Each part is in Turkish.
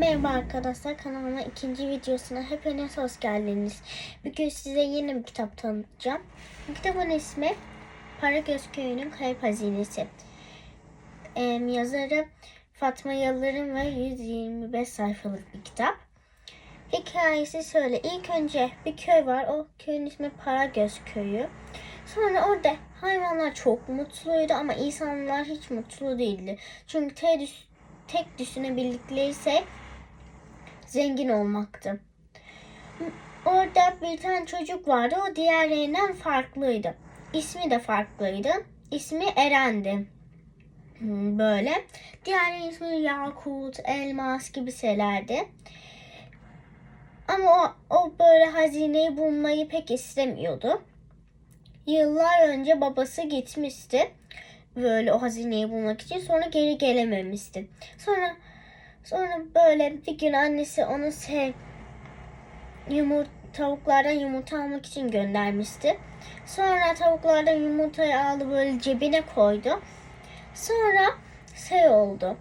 Merhaba arkadaşlar kanalıma ikinci videosuna hepiniz hoş geldiniz. Bugün size yeni bir kitap tanıtacağım. Bu kitabın ismi Paragöz Köyü'nün Kayıp Hazinesi. Ee, yazarı Fatma Yalır'ın ve 125 sayfalık bir kitap. Hikayesi şöyle. İlk önce bir köy var. O köyün ismi Paragöz Köyü. Sonra orada hayvanlar çok mutluydu ama insanlar hiç mutlu değildi. Çünkü tek, düş- tek düşünebildikleri ise zengin olmaktı. Orada bir tane çocuk vardı. O diğerlerinden farklıydı. İsmi de farklıydı. İsmi Eren'di. Hmm, Böyle. Diğerlerinin ismi Yakut, Elmas gibi şeylerdi. Ama o, o böyle hazineyi bulmayı pek istemiyordu. Yıllar önce babası gitmişti. Böyle o hazineyi bulmak için. Sonra geri gelememişti. Sonra sonra böyle bir gün annesi onu sev yumurt tavuklardan yumurta almak için göndermişti. Sonra tavuklardan yumurtayı aldı böyle cebine koydu. Sonra şey oldu.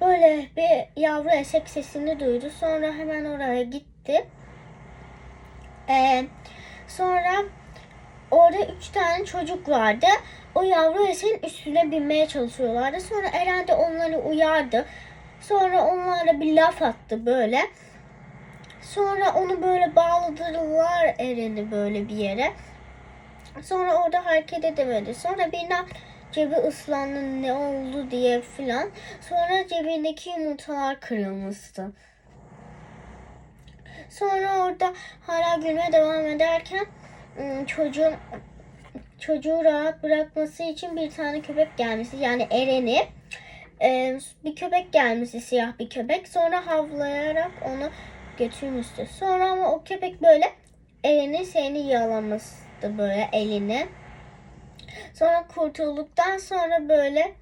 Böyle bir yavru eşek sesini duydu. Sonra hemen oraya gitti. Ee, sonra orada üç tane çocuk vardı. O yavru eşeğin üstüne binmeye çalışıyorlardı. Sonra Eren onları uyardı. Sonra onlara bir laf attı böyle. Sonra onu böyle bağladılar Eren'i böyle bir yere. Sonra orada hareket edemedi. Sonra birden cebi ıslandı ne oldu diye filan. Sonra cebindeki yumurtalar kırılmıştı. Sonra orada hala gülmeye devam ederken ım, çocuğun çocuğu rahat bırakması için bir tane köpek gelmişti. Yani Eren'i e, bir köpek gelmişti siyah bir köpek. Sonra havlayarak onu götürmüştü. Sonra ama o köpek böyle Eren'in seni yalamıştı böyle eline. Sonra kurtulduktan sonra böyle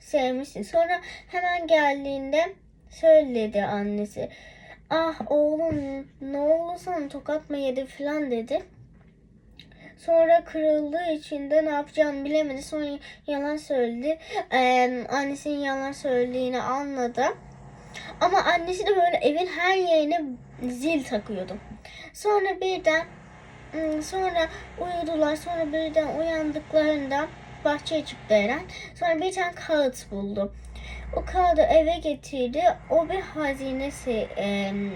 sevmişti. Sonra hemen geldiğinde söyledi annesi. Ah oğlum ne oldu sana tokat mı yedi falan dedi. Sonra kırıldığı için de ne yapacağını bilemedi. Sonra yalan söyledi. Ee, annesinin yalan söylediğini anladı. Ama annesi de böyle evin her yerine zil takıyordu. Sonra birden ım, sonra uyudular. Sonra birden uyandıklarında bahçeye çıktı Eren. Sonra bir tane kağıt buldu. O kağıdı eve getirdi. O bir hazinesi em,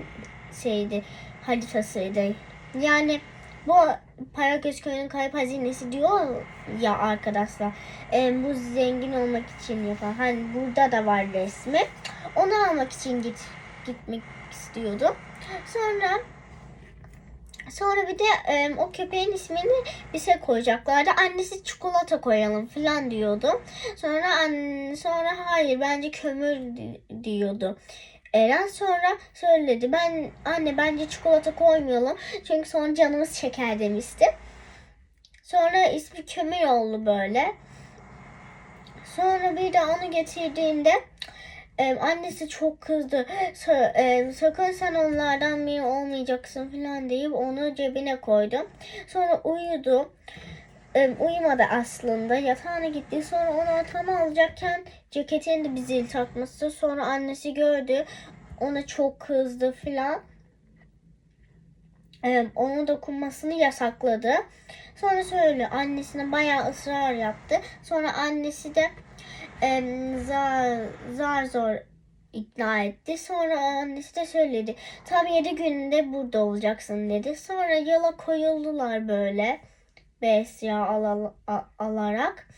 şeydi, haritasıydı. Yani bu Paragöz Köyü'nün kayıp hazinesi diyor ya arkadaşlar. Em, bu zengin olmak için yapan. Hani burada da var resmi. Onu almak için git gitmek istiyordu. Sonra Sonra bir de em, o köpeğin ismini bir şey koyacaklardı. Annesi çikolata koyalım falan diyordu. Sonra an, sonra hayır bence kömür di- diyordu. Eren sonra söyledi. Ben anne bence çikolata koymayalım. Çünkü sonra canımız çeker demişti. Sonra ismi kömür oldu böyle. Sonra bir de onu getirdiğinde e, annesi çok kızdı. Sa- e, sakın sen onlardan biri olmayacaksın falan deyip onu cebine koydu. Sonra uyudu. E, uyumadı aslında. Yatağına gitti. Sonra onu atama alacakken ceketini de bir zil takmıştı. Sonra annesi gördü. Ona çok kızdı falan. E, onun dokunmasını yasakladı. Sonra söyle annesine bayağı ısrar yaptı. Sonra annesi de em, zar, zar zor ikna etti. Sonra annesi de söyledi. Tam yedi günde burada olacaksın dedi. Sonra yola koyuldular böyle. Besya al, al- alarak.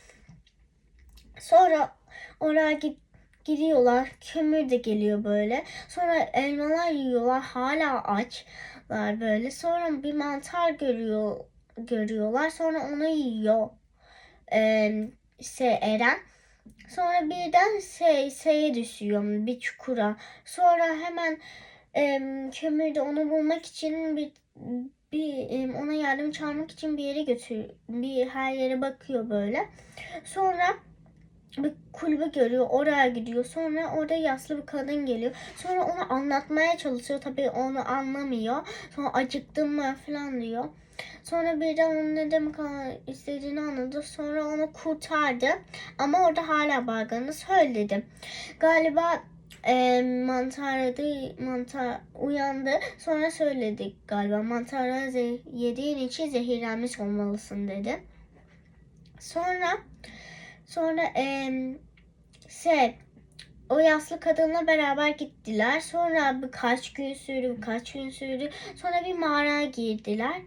Sonra oraya git, gidiyorlar. Kömür de geliyor böyle. Sonra elmalar yiyorlar. Hala açlar böyle. Sonra bir mantar görüyor görüyorlar. Sonra onu yiyor. Ee, Eren. Sonra birden şey, şeye düşüyor bir çukura. Sonra hemen em, kömürde onu bulmak için bir bir ona yardım çağırmak için bir yere götür bir her yere bakıyor böyle. Sonra bir kulübe görüyor. Oraya gidiyor. Sonra orada yaşlı bir kadın geliyor. Sonra onu anlatmaya çalışıyor. Tabii onu anlamıyor. Sonra acıktım mı falan diyor. Sonra birden onun ne demek istediğini anladı. Sonra onu kurtardı. Ama orada hala baygınını söyledi. Galiba e, mantar aradı, mantar uyandı. Sonra söyledi galiba mantara ze- yediğin için zehirlenmiş olmalısın dedi. Sonra sonra e, şey o yaşlı kadınla beraber gittiler. Sonra birkaç gün sürdü, birkaç gün sürdü. Sonra bir mağaraya girdiler.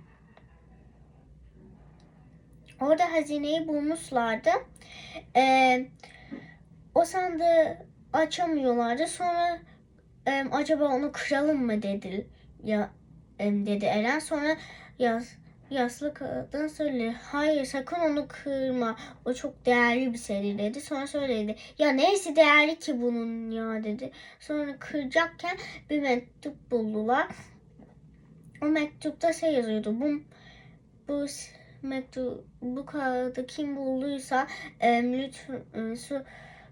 Orada hazineyi bulmuşlardı. Ee, o sandığı açamıyorlardı. Sonra em, acaba onu kıralım mı dedi ya em, dedi Eren. Sonra yas, yaşlı kadın söyledi. Hayır sakın onu kırma. O çok değerli bir seri dedi. Sonra söyledi. Ya neyse değerli ki bunun ya dedi. Sonra kıracakken bir mektup buldular. O mektupta şey yazıyordu. Bu bu mektup bu kağıdı kim bulduysa em, lütfen e, su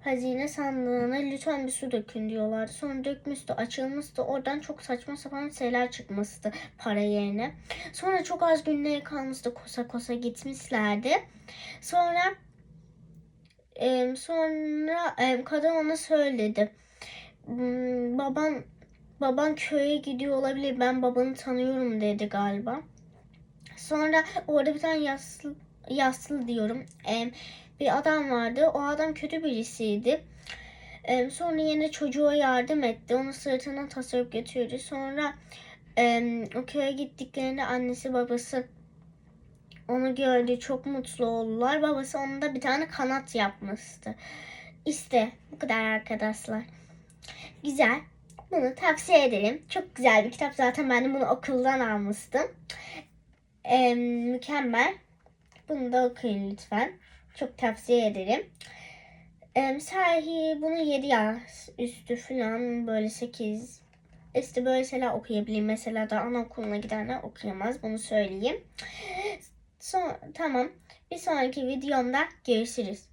hazine sandığına lütfen bir su dökün diyorlardı. Sonra dökmüştü, açılmıştı. Oradan çok saçma sapan şeyler çıkmıştı para yerine. Sonra çok az günleri kalmıştı. Kosa kosa gitmişlerdi. Sonra em, sonra em, kadın ona söyledi. "Hmm, Baban baban köye gidiyor olabilir. Ben babanı tanıyorum dedi galiba. Sonra orada bir tane yaşlı, yaşlı diyorum. em, bir adam vardı. O adam kötü birisiydi. Em, sonra yine çocuğa yardım etti. Onu sırtına taşıyıp götürdü. Sonra em, o köye gittiklerinde annesi babası onu gördü. Çok mutlu oldular. Babası ona da bir tane kanat yapmıştı. İşte bu kadar arkadaşlar. Güzel. Bunu tavsiye ederim. Çok güzel bir kitap. Zaten ben de bunu okuldan almıştım. Em, mükemmel. Bunu da okuyun lütfen. Çok tavsiye ederim. Em, sahi bunu 7 yaş üstü falan böyle 8 işte böyle şeyler okuyabilir. Mesela da anaokuluna gidenler okuyamaz. Bunu söyleyeyim. Son, tamam. Bir sonraki videomda görüşürüz.